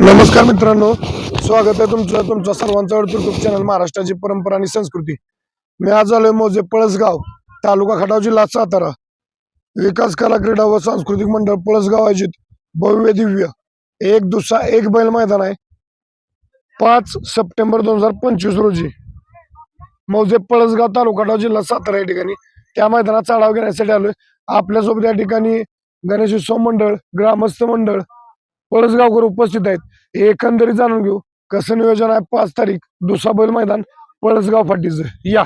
नमस्कार मित्रांनो स्वागत आहे तुमचं तुमच्या सर्वांचं आवडतं युट्यूब चॅनल महाराष्ट्राची परंपरा आणि संस्कृती. मी आज आलोय मोजे पळसगाव तालुका खटाव जिल्हा सातारा. विकास कला क्रीडा व सांस्कृतिक मंडळ पळसगाव आयोजित भव्य दिव्य एक दुसरा एक बैल मैदान आहे. पाच सप्टेंबर दोन हजार पंचवीस रोजी मौजे पळसगाव तालुका खटाव जिल्हा सातारा या ठिकाणी त्या मैदानात चढाव घेण्यासाठी आलोय. आपल्यासोबत या ठिकाणी गणेश उत्सव मंडळ ग्रामस्थ मंडळ पळसगावकर उपस्थित आहेत. एकंदरीत जाणून घेऊ कसं नियोजन आहे पाच तारीख दुसरा बैल मैदान पळसगाव फाटीचं. या.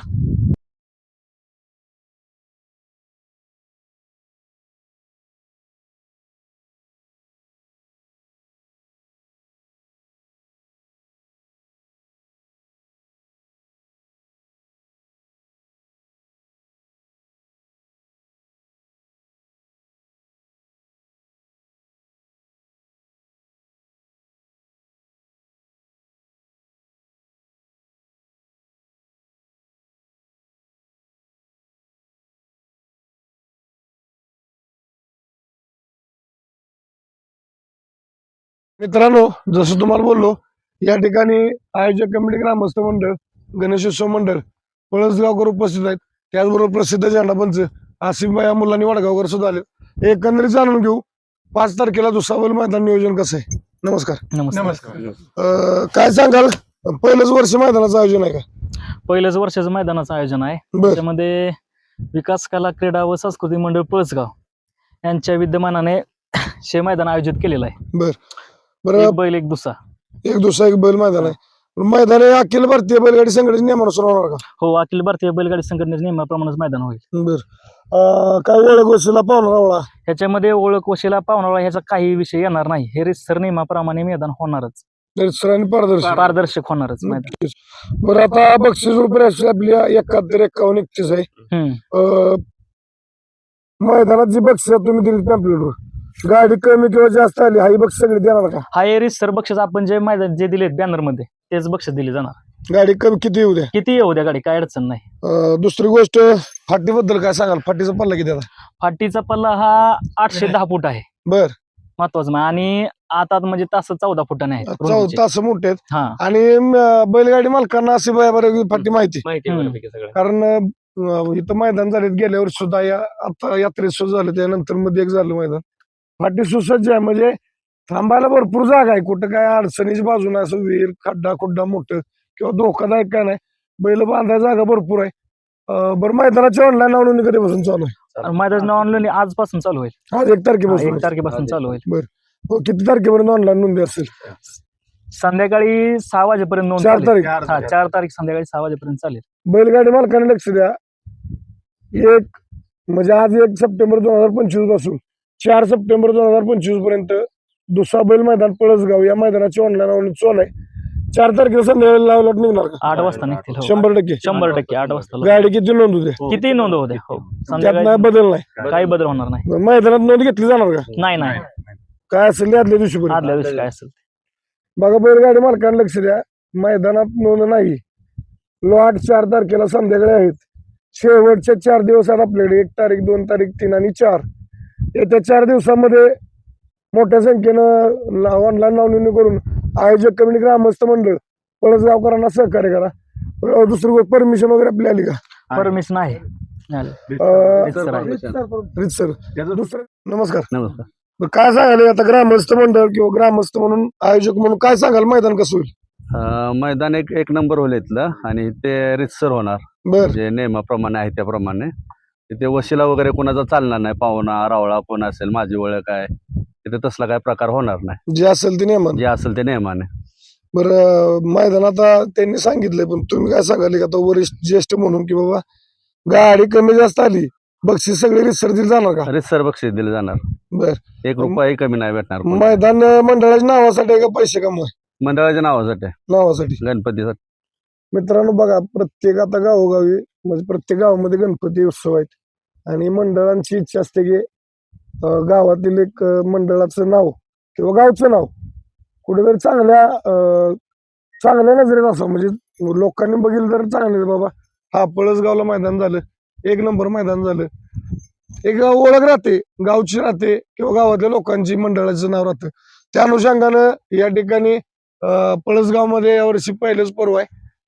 मित्रांनो जसं तुम्हाला बोललो या ठिकाणी आयोजक कमिटी ग्रामस्थ मंडळ गणेशोत्सव मंडळ पळसगावकर उपस्थित आहेत. त्याचबरोबर प्रसिद्ध झेंडापंच आसिफबाई मुलांनी वडगावकर सुद्धा आले. एकंदरीत जाणून घेऊ पाच तारखेला दुसरा मैदान नियोजन कसं आहे? नमस्कार. नमस्कार. काय सांगाल? पहिलंच वर्ष मैदानाचं आयोजन आहे का? पहिल्याच वर्षाचं मैदानाचं आयोजन आहे. बर. त्याच्यामध्ये विकास कला क्रीडा व सांस्कृतिक मंडळ पळसगाव यांच्या विद्यमानाने शे मैदान आयोजित केलेलं आहे. बरं. एक बैल एक दुसरा एक दुसरा एक बैल मैदान आहे. मैदान हे अखिल भारतीय बैलगाडी संघटनेच्या नियमानुसार होणार का? हो अखिल भारतीय बैलगाडी संघटनेच्या नियमाप्रमाणेच मैदान होईल. बर. काय वेळ गोष्टीला पाहुणा रावळा? ह्याच्यामध्ये ओळख वशिला पाहुणाळा ह्याचा काही विषय येणार नाही. हे रिसर नियमाप्रमाणे मैदान होणारच. सरांनी पारदर्शक. पारदर्शक होणारच. बरं आता बक्षीस रुपये आपली एकाहत्तर एक्कावन्न एकतीस आहे. मैदानात जी बक्षीस तुम्ही दिली पॅम्पलेटवर गाडी कमी किंवा जास्त आली हा ही बक्षीस सगळी देणार का? हा हे रिसर बक्षीस आपण जे मैदान जे दिलेत बॅनरमध्ये तेच बक्षीस दिले जाणार. गाडी कमी किती येऊ द्या? किती येऊ द्या गाडी? काय अडचण नाही. अं, दुसरी गोष्ट फाटीबद्दल काय सांगाल? फाटीचा पल्ला किती आता? फाटीचा पल्ला हा आठशे दहा फूट आहे. बर. महत्वाचं म्हणजे. आणि आता म्हणजे तास चौदा फुटाने चौ रुंदीचे. तास मोठे आहेत. हा. आणि अं, बैलगाडी मालकांना अशी बऱ्यापैकी फाटी माहिती. माहिती हम्म. आहे बऱ्यापैकी सगळं. कारण अं, इथं मैदान झाले गेल्या वर्षी सुद्धा या आता यात्रेत सुद्धा झालं त्यानंतरमध्ये एक झालं मैदान. फाटी सुसज्ज आहे म्हणजे थांबायला भरपूर जागा आहे. कुठं काय अडचणीची बाजूने असं विहीर खड्डा खुड्डा मोठं किंवा धोकादायक काय नाही. बैल बांधायला जागा भरपूर आहे. बरं मैदानाची ऑनलाईन नोंदणी कधीपासून चालू आहे? आणि मैदान ऑनलाईन आजपासून चालू होईल. आज एक हा, तारखेपासून एक तारखेपासून चालू होईल. हो, किती तारखेपर्यंत ऑनलाईन नोंदी असेल? संध्याकाळी सहा वाजेपर्यंत नोंद चार. तारीख. हा चार तारीख संध्याकाळी सहा वाजेपर्यंत चालेल. बैलगाडी मालकाने लक्ष द्या. एक म्हणजे आज एक सप्टेंबर दोन हजार पंचवीसपासून चार सप्टेंबर दोन हजार पंचवीसपर्यंत दुसरा बैल मैदान पळसगाव या मैदानाची ऑनलाईन चालू आहे. चार तारखेला संध्याकाळी लावलाट निघणार का? आठ वाजता निघतील हो. शंभर टक्के. शंभर टक्के आठ वाजता गाडी किती नोंद होते? किती नोंद होते हो. त्यात संध्याकाळी नाही बदल नाही. काही बदल होणार नाही. मैदानात नोंद घेतली जाणार का? नाही नाही. काय असेल ते आदल्या दिवशी पर्यंत. आदल्या दिवशी काय असेल ते. बघा बैलगाडी मालकांना लक्ष द्या. मैदानात नोंद नाही. लॉट चार तारखेला संध्याकाळी आहेत. शेवटचे चार दिवस आहेत आपल्याकडे एक तारीख दोन तारीख तीन आणि चार. येत्या चार दिवसामध्ये मोठ्या संख्येनं ऑनलाईन नोंदणी करून आयोजक कमिटी ग्रामस्थ मंडळ पळसगावकरांना सहकार्य करा. दुसरी गोष्ट परमिशन वगैरे आपली आली का? परमिशन आहे. दुसरं नमस्कार. काय सांगाल आता ग्रामस्थ मंडळ किंवा ग्रामस्थ म्हणून आयोजक म्हणून काय सांगाल? मैदान कसं होईल? मैदान एक एक नंबर होईल इथलं आणि ते रितसर होणार. बर. जे नियमाप्रमाणे आहे त्याप्रमाणे. तिथे वशिला वगैरे कोणाचा चालणार नाही पाहुणा रावळा कोण असेल माझी ओळख आहे तिथे तसला काय प्रकार होणार नाही. जे असेल ते नियमन जे असेल ते नियमाने बरं मैदान आता त्यांनी सांगितलंय पण तुम्ही काय सांगाल का तो वरिष्ठ ज्येष्ठ म्हणून की बाबा गाडी कमी जास्त आली बक्षीस सगळे रिसर दिली जाणार का? रितसर बक्षीस दिले जाणार. बर. एक रुपयाही कमी नाही भेटणार कोणाला. मैदान मंडळाच्या नावासाठी आहे का पैसे कमवाय? मंडळाच्या नावासाठी. नावासाठी. गणपतीसाठी. मित्रांनो बघा प्रत्येक आता गावोगावी म्हणजे प्रत्येक गावामध्ये गणपती उत्सव आहेत. आणि मंडळांची इच्छा असते की गावातील एक मंडळाचं नाव किंवा गावचं नाव कुठेतरी चांगल्या चांगल्या नजरेत असं म्हणजे लोकांनी बघितलं तर चांगलं बाबा. हा पळसगावला मैदान झालं. एक नंबर मैदान झालं. एक ओळख राहते गावची राहते किंवा गावातल्या लोकांची मंडळाचं नाव राहतं. त्या अनुषंगानं या ठिकाणी पळसगावमध्ये यावर्षी पहिलेच पर्व आहे.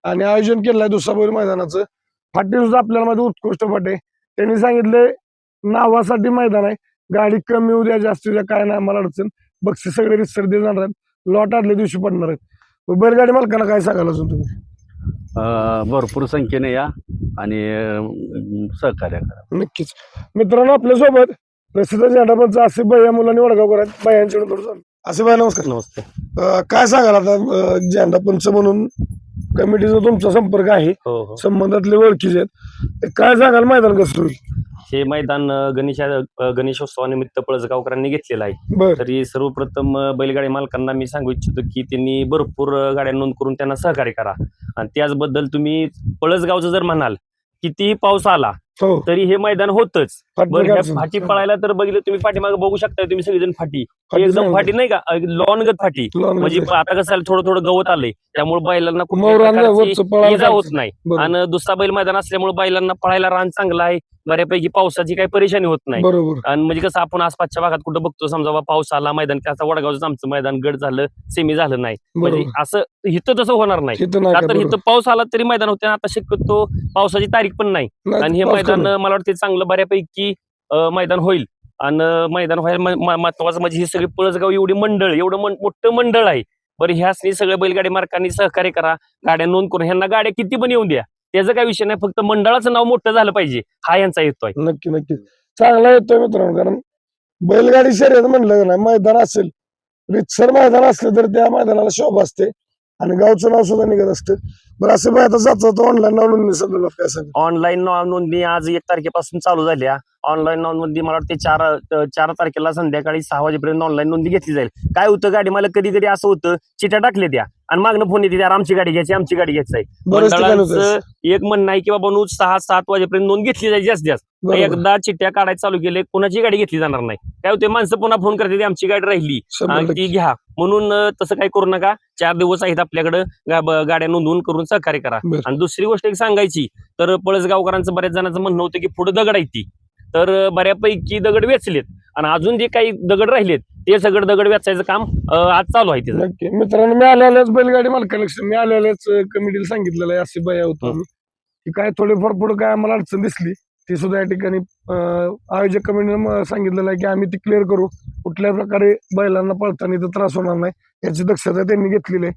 आणि आयोजन केलं आहे दुसरा मैदानाचं. फाटी सुद्धा आपल्याला मध्ये उत्कृष्ट फाटे त्यांनी सांगितले नावासाठी मैदान आहे. गाडी कमी उद्या जास्त उद्या काय नाही आम्हाला अडचण. बक्षीस सगळे रिसर देणार आहेत. लॉट आदल्या दिवशी पडणार आहेत. बैलगाडी मालकांना काय सांगाल अजून तुम्ही? भरपूर संख्येने या आणि सहकार्य करा. नक्कीच. मित्रांनो आपल्यासोबत प्रसिद्ध झेंडापंच असे या मुलांनी वडगावकर आहेत. थोडं जाऊ. असे बाय नमस्कार. नमस्ते काय सांगाल आता झेंडापंच म्हणून? कमिटीचा तुमचा संपर्क आहे. हो हो. संबंधातले ओळखीचे आहेत. काय सांगाल? मैदान कसं होईल? हे मैदान अ, गणेशा अ, गणेशोत्सवानिमित्त पळसगावकरांनी घेतलेलं आहे. बर. तरी सर्वप्रथम अ, बैलगाडी मालकांना मी सांगू इच्छितो की त्यांनी भरपूर अ, गाड्या नोंद करून त्यांना सहकार्य करा. आणि त्याचबद्दल तुम्ही पळसगावचं जर म्हणाल कितीही पाऊस आला हो. तरी हे मैदान होतच. फाटी बरं ह्या काढायचं. फाटी पळायला तर बघितलं तुम्ही पाठीमागे बघू शकता तुम्ही सगळेजण फाटी. फाटी एकदम. फाटी नाही का? लॉनगत फाटी. म्हणजे. आता कसं झालं थोडं थोडं गवत आलंय. त्यामुळे बैलांना इजा होत. नाही. आणि दुसरा बैल मैदान असल्यामुळे बैलांना पळायला रान चांगलं आहे. बऱ्यापैकी पावसाची काही परेशानी होत नाही. आणि म्हणजे कसं आपण आसपासच्या भागात कुठं बघतो समजा पाऊस आला मैदान कसं वडगावचं आमचं मैदान गड झालं सेमी झालं नाही. म्हणजे असं इथं तसं होणार नाही. तर. इथं पाऊस आला तरी मैदान होते आता शक्यतो पावसाची तारीख पण नाही. आणि हे पाऊस मैदान. मला वाटते चांगलं बऱ्यापैकी मैदान होईल. आणि मैदान व्हायला महत्वाचं म्हणजे ही सगळी पळसगाव एवढी मंडळ एवढं मोठं मंडळ आहे. बरं ह्यासनी सगळ्या बैलगाडी मार्कांनी सहकार्य करा गाड्या नोंद करून ह्यांना गाड्या किती पण येऊन द्या. त्याचा काय विषय नाही फक्त मंडळाचं नाव मोठं झालं पाहिजे हा यांचा येतोय नक्की नक्की. चांगला येतोय मित्रांनो कारण बैलगाडी शर्यत म्हणलं नाही मैदान असेल रितसर मैदान असलं तर त्या मैदानाला शोभा असते. आणि गावचं नाव सुद्धा निघत असतं. बरं असं बाय आता जात ऑनलाईन नाव नोंदणी संदर्भात काय सांग ऑनलाईन नोंदणी आज एक तारखेपासून चालू झाल्या ऑनलाईन नोंदणी मला वाटते चार चार तारखेला संध्याकाळी सहा वाजेपर्यंत ऑनलाईन नोंदणी घेतली जाईल. काय होतं गाडी मला कधी कधी असं होतं चिट्या टाकल्या त्या. आणि मागणं फोन येते आमची गाडी घ्यायची आमची गाडी घ्यायची आहे मंडळाचं एक म्हणणं आहे की बाबा नू सहा सात वाजेपर्यंत नोंद घेतली जाईल जास्त. जास्त. एकदा चिट्ट्या काढायला चालू केले कोणाची गाडी घेतली जाणार नाही. काय होते माणसं पुन्हा फोन करते आमची गाडी राहिली. ती घ्या. म्हणून तसं काही करू नका. चार दिवस आहेत आपल्याकडे. गाड्या नोंदवून करून सहकार्य करा. आणि दुसरी गोष्ट एक सांगायची. तर पळसगावकरांचं बऱ्याच जणांचं म्हणणं होतं की पुढे दगड आहेत ती. तर बऱ्यापैकी दगड वेचलेत. आणि अजून जे काही दगड राहिलेत ते सगळं दगड वेचायचं काम आज चालू आहे नक्की. मित्रांनो मी आलेल्याच बैलगाडी मालका लक्ष मी आलेल्याच कमिटीला सांगितलेलं आहे असे बाया होतो आम्ही. की काय थोडेफार पुढे काय आम्हाला अडचण दिसली ती सुद्धा या ठिकाणी अं, आयोजक कमिटीने सांगितलेलं आहे की आम्ही ती क्लिअर करू. कुठल्याही प्रकारे बैलांना पळताना इथं त्रास होणार नाही याची दक्षता त्यांनी घेतलेली आहे.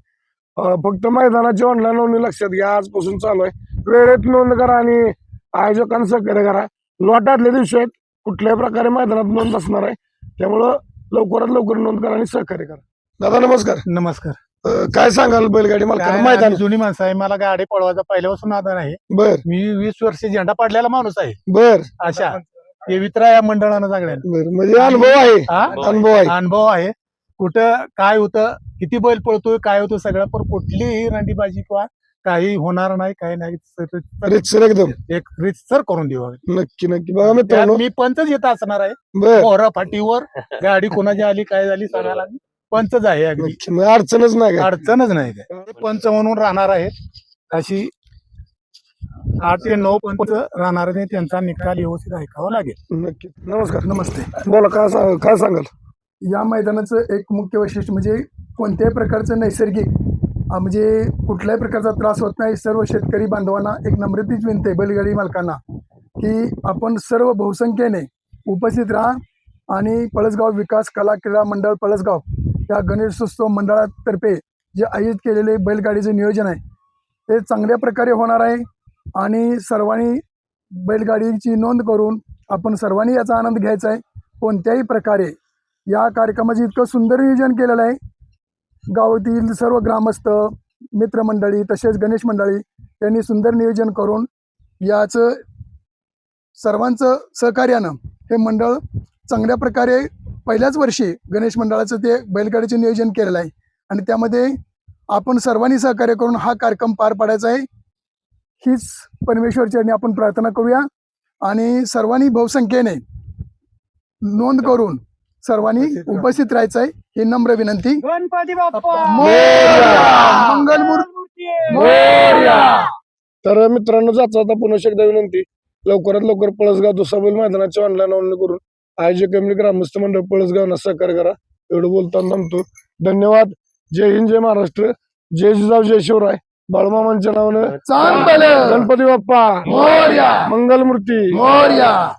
अं, फक्त मैदानाची ऑनलाईन नोंदणी लक्षात घ्या आजपासून चालू आहे. वेळेत नोंद करा आणि आयोजकांना सहकार्य करा. लॉट आदल्या दिवशी आहेत. कुठल्याही प्रकारे मैदानात नोंद असणार आहे. त्यामुळं लवकरात लवकर नोंद करा आणि सहकार्य करा. दादा नमस्कार. नमस्कार. अं, काय सांगाल बैलगाडी काय मैदान. आम्ही जुनी माणसं आहे. मला गाडी पळवायचा पहिल्यापासून आधार आहे. बर. मी वीस वर्ष झेंडा पाडलेला माणूस आहे. बर. अशा. हे वित्रा या मंडळानं सगळ्यांना बर. म्हणजे अनुभव आहे. हा? अनुभव आहे. अनुभव आहे. कुठं काय होतं किती बैल पळतोय काय होतं सगळं पण कुठलीही रंडीबाजी किंवा काही होणार नाही काही नाही. सर- रितसर एकदम. एक रितसर करून देऊ आम्ही. नक्की नक्की. बघा त्यात मित्रांनो मी पंचच येत असणार आहे. बर. मोहरा फाटीवर गाडी कोणाची आली काय झाली सांगायला मी पंचच आहे अगदी. नक्की. मग अडचणच नाही काय? अडचणच नाही काय. पंच म्हणून राहणार आहेत. अशी आठ ते नऊ पंच राहणार आहे त्यांचा निकाल व्यवस्थित ऐकावा लागेल. नक्की. नमस्कार. नमस्ते. बोला काय सांग काय सांगाल? या मैदानाचं एक मुख्य वैशिष्ट्य म्हणजे कोणत्याही प्रकारचं नैसर्गिक म्हणजे कुठल्याही प्रकारचा त्रास होत नाही. सर्व शेतकरी बांधवांना एक नम्रतीच विनंती आहे बैलगाडी मालकांना की आपण सर्व बहुसंख्येने उपस्थित राहा आणि पळसगाव विकास कला क्रीडा मंडळ पळसगाव या गणेशोत्सव मंडळातर्फे जे आयोजित केलेले बैलगाडीचे नियोजन आहे ते चांगल्या प्रकारे होणार आहे आणि सर्वांनी बैलगाडीची नोंद करून आपण सर्वांनी याचा आनंद घ्यायचा आहे. कोणत्याही प्रकारे या कार्यक्रमाचे इतकं सुंदर नियोजन केलेलं आहे गावातील सर्व ग्रामस्थ मित्रमंडळी तसेच गणेश मंडळी यांनी सुंदर नियोजन करून याचं सर्वांचं सहकार्यानं हे मंडळ चांगल्या प्रकारे पहिल्याच वर्षी गणेश मंडळाचं ते बैलगाडीचे नियोजन केलेलं आहे. आणि त्यामध्ये आपण सर्वांनी सहकार्य करून हा कार्यक्रम पार पाडायचा आहे. हीच परमेश्वरचरणी आपण प्रार्थना करूया. आणि सर्वांनी बहुसंख्येने नोंद करून सर्वांनी उपस्थित राहायचं आहे ही नम्र विनंती. गणपती मोरया! मंगलमूर्ती तर मित्रांनो जाता जाता पुन्हा एकदा विनंती. लवकरात लवकर पळसगाव दुसाबोल मैदानाची ऑनलाईन नोंदणी करून आयोजक कमिटी ग्रामस्थ मंडळ पळसगावना सहकार्य करा. एवढं बोलताना थांबतो. धन्यवाद. जय हिंद जय महाराष्ट्र. जय जिजाऊ जय शिवराय. बाळूमामांच्या नावानं गणपती बाप्पा! मोरया! मंगलमूर्ती! मोरया!